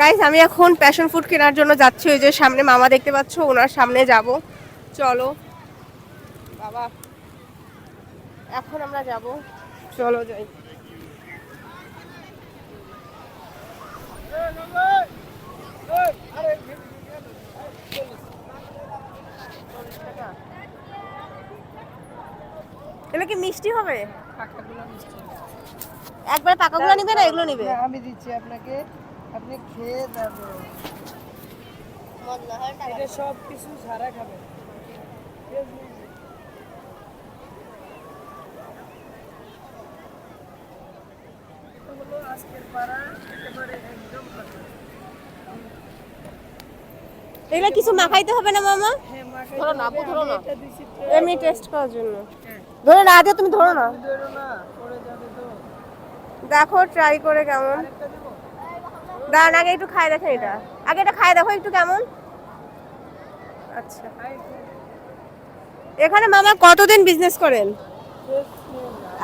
Guys আমি এখন passion food কেনার জন্য যাচ্ছি ওই যে সামনে মামা দেখতে পাচ্ছ ওনার সামনে যাব। চলো। বাবা। এখন আমরা যাব। চলো যাই। এগুলো কি মিষ্টি হবে? একবার পাকাগুলো নিবে না এগুলো নিবে? আমি দিচ্ছি আপনাকে। আপনি খেয়ে এটা সব কিছু সারা খাবেন। হলো আজকের পাড়া একেবারে একদম এগুলো কিছু মাখাইতে হবে না মামা? হ্যাঁ, ধরো না, আপু, ধরো না। এমনি টেস্ট করার জন্য। হ্যাঁ। ধরো না আগে তুমি ধরো না। ধরো না, পড়ে যাবে তো। দেখো ট্রাই করে কেমন? দাঁড়ান আগে একটু খাই দেখেন এটা। আগে এটা খাই দেখো একটু কেমন? আচ্ছা। এখানে মামা কতদিন বিজনেস করেন?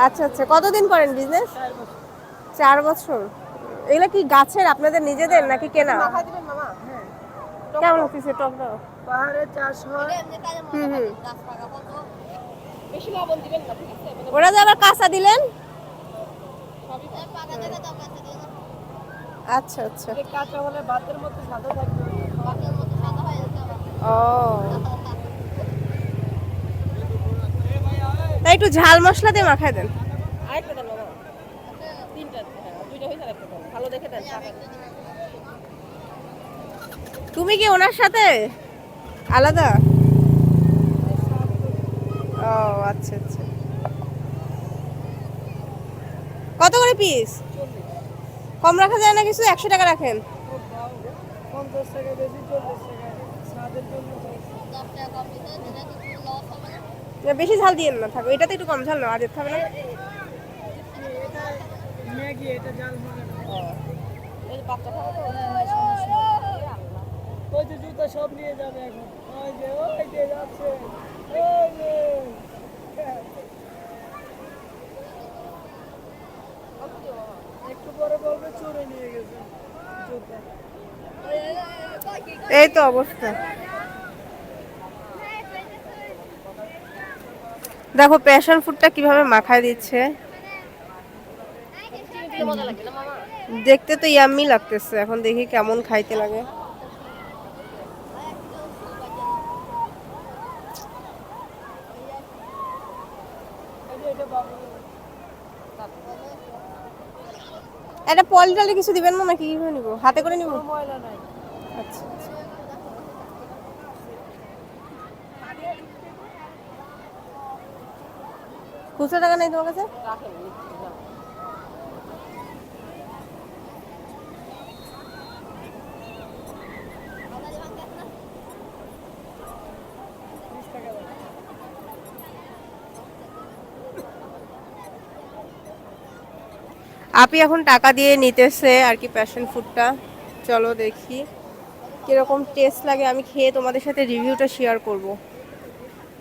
আচ্ছা আচ্ছা। কতদিন করেন বিজনেস চার বছর। চার এগুলো কি গাছের আপনাদের নিজেদের নাকি কেনা? হ্যাঁ, কেমন লাগতেছে টকটা পাহাড়ে চাষ হয়। হুম হুম। ওরা যে আবার কাঁচা দিলেন? আচ্ছা আচ্ছা। কাঁচা হলে ভাতের মতো সাদা থাকবে। ও। তাই একটু ঝাল মশলা দিয়ে মাখায় দেন। আরেকটা দেন বাবা। তিনটা দুইটা হয়েছে আরেকটা ভালো দেখে দেন তুমি কি ওনার সাথে? আলাদা? ও আচ্ছা আচ্ছা। কত করে পিস কম রাখা যায় না কিছু? একশো টাকা রাখেন। বেশি চল্লিশ টাকা। জন্য বেশি ঝাল দিয়ে না থাকো। এটাতে একটু কম ঝাল না? আর যেতে হবে না। জুতা সব নিয়ে যাবে এখন। ওই যে ওই যে যাচ্ছে। ওই যে একটু পরে বলবে চুরে নিয়ে গেছে জুতা এই তো অবস্থা। দেখো প্যাশন ফুডটা কীভাবে মাখায় দিচ্ছে? দেখতে তো ইয়াম্মি লাগতেছে, এখন দেখি কেমন খাইতে লাগে। এটা পল টলে কিছু দিবেন না নাকি? কীভাবে নিবো? হাতে করে নিবো? আচ্ছা আচ্ছা। খুচরো টাকা নেই তোমার কাছে? আপনি এখন টাকা দিয়ে নিতেছে আর কি প্যাশন ফুডটা চলো দেখি। কীরকম টেস্ট লাগে, আমি খেয়ে তোমাদের সাথে রিভিউটা শেয়ার করব।